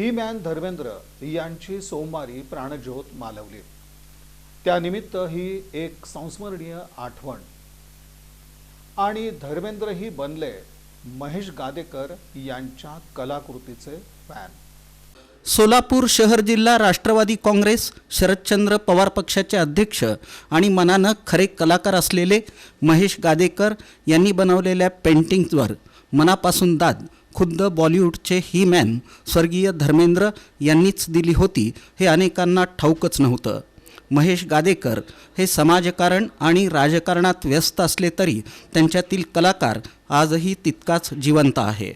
He man Dharmendra यांची सोमवारी प्राणज्योत मालवली. त्यानिमित्त ही एक संस्मरणीय आठवण. आणि धर्मेंद्रही बनले महेश गादेकर यांच्या कलाकृतीचे फॅन सोलापूर शहर जिल्हा राष्ट्रवादी काँग्रेस शरदचंद्र पवार पक्षाचे अध्यक्ष आणि मनानं खरे कलाकार असलेले महेश गादेकर यांनी बनवलेल्या पेंटिंग्जवर मनापासून दाद खुद्द बॉलिवूडचे ही मॅन स्वर्गीय धर्मेंद्र यांनीच दिली होती हे अनेकांना ठाऊकच नव्हतं. महेश गादेकर हे समाजकारण आणि राजकारणात व्यस्त असले तरी त्यांच्यातील कलाकार आजही तितकाच जिवंत आहे.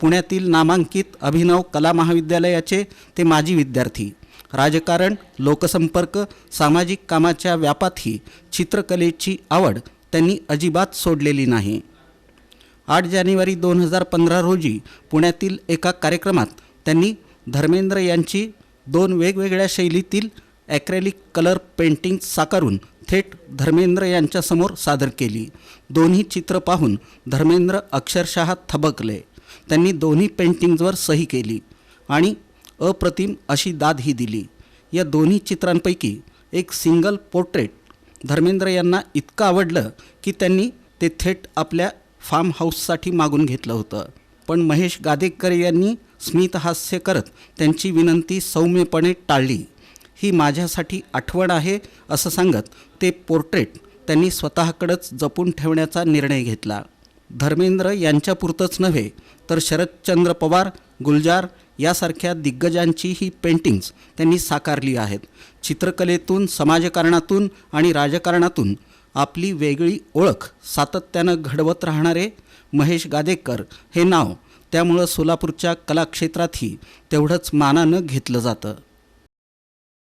पुण्यातील नामांकित अभिनव कला महाविद्यालयाचे ते माजी विद्यार्थी. राजकारण लोकसंपर्क सामाजिक कामाच्या व्यापातही चित्रकलेची आवड त्यांनी अजिबात सोडलेली नाही. आठ जानेवारी दोन हजार पंधरा रोजी पुण्यातील एका कार्यक्रमात त्यांनी धर्मेंद्र यांची दोन वेगवेगळ्या शैलीतील ॲक्रेलिक कलर पेंटिंग साकारून थेट धर्मेंद्र यांच्यासमोर सादर केली. दोन्ही चित्र पाहून धर्मेंद्र अक्षरशः थबकले. त्यांनी दोन्ही पेंटिंग्जवर सही केली आणि अप्रतिम अशी दादही दिली. या दोन्ही चित्रांपैकी एक सिंगल पोर्ट्रेट धर्मेंद्र यांना इतकं आवडलं की त्यांनी ते थेट आपल्या फार्म हाऊससाठी मागून घेतलं होतं. पण महेश गादेकर यांनी स्मितहास्य करत त्यांची विनंती सौम्यपणे टाळली. ही माझ्यासाठी आठवण आहे असं सांगत ते पोर्ट्रेट त्यांनी स्वतःकडंच जपून ठेवण्याचा निर्णय घेतला. धर्मेंद्र यांच्यापुरतंच नव्हे तर शरदचंद्र पवार गुलजार यासारख्या दिग्गजांची ही पेंटिंग्स त्यांनी साकारली आहेत. चित्रकलेतून समाजकारणातून आणि राजकारणातून आपली वेगळी ओळख सातत्यानं घडवत राहणारे महेश गादेकर हे नाव त्यामुळं सोलापूरच्या कलाक्षेत्रातही तेवढंच मानानं घेतलं जातं.